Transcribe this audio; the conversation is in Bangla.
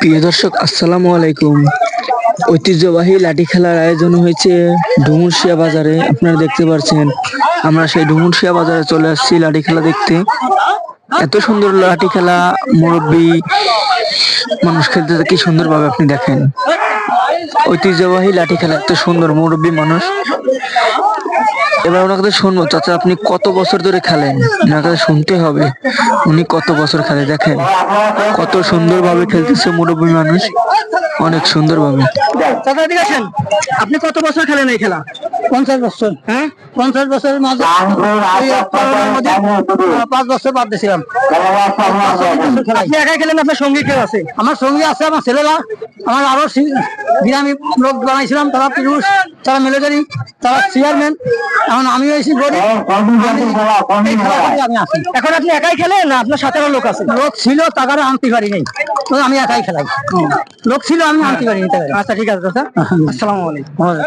প্রিয় দর্শক, আসসালামু আলাইকুম। ঐতিহ্যবাহী লাঠি খেলার আয়োজন হয়েছে ডুমুরশিয়া বাজারে। আপনারা দেখতে পাচ্ছেন আমরা সেই ডুমুরশিয়া বাজারে চলে আসছি লাঠি খেলা দেখতে। এত সুন্দর লাঠি খেলা, মুরব্বী মানুষ খেলতে কি সুন্দরভাবে আপনি দেখেন? ঐতিহ্যবাহী লাঠি খেলা এত সুন্দর মুরব্বী মানুষ। এবার ওনার কাছে শুনব, চাচা, আপনি কত বছর ধরে খেলেন? ওনার কাছে শুনতে হবে, উনি কত বছর খেলে, দেখেন। কত সুন্দর ভাবে খেলতেছে মুরব্বী মানুষ, অনেক সুন্দর ভাবে চাচা, এদিকে আসেন। আপনি কত বছর খেলেন এই খেলা? পঞ্চাশ বছর হ্যাঁ? পঞ্চাশ বছরের মাঝে আহ, পাঁচ বছর বাদ দিয়েছিলাম। আপনি একাই খেলেন আপনার সঙ্গী কেউ আছে? আমার সঙ্গে আছে আমার ছেলেরা। আমার আরও গ্রামী লোক বানাইছিলাম তারা পুরুষ তারা মিলিটারি তারা চেয়ারম্যান এখন আমি হয়েছি গরিব। আমি- আমি আসি এখন আপনি একাই খেলেন না? আপনার সাথে লোক আছে। লোক ছিল টাকাটা আনতে পারি নাই তো আমি একাই খেলাই। লোক ছিল আমি আনতে পারিনি আচ্ছা ঠিক আছে আসসালামু আলাইকুম। হ্যাঁ।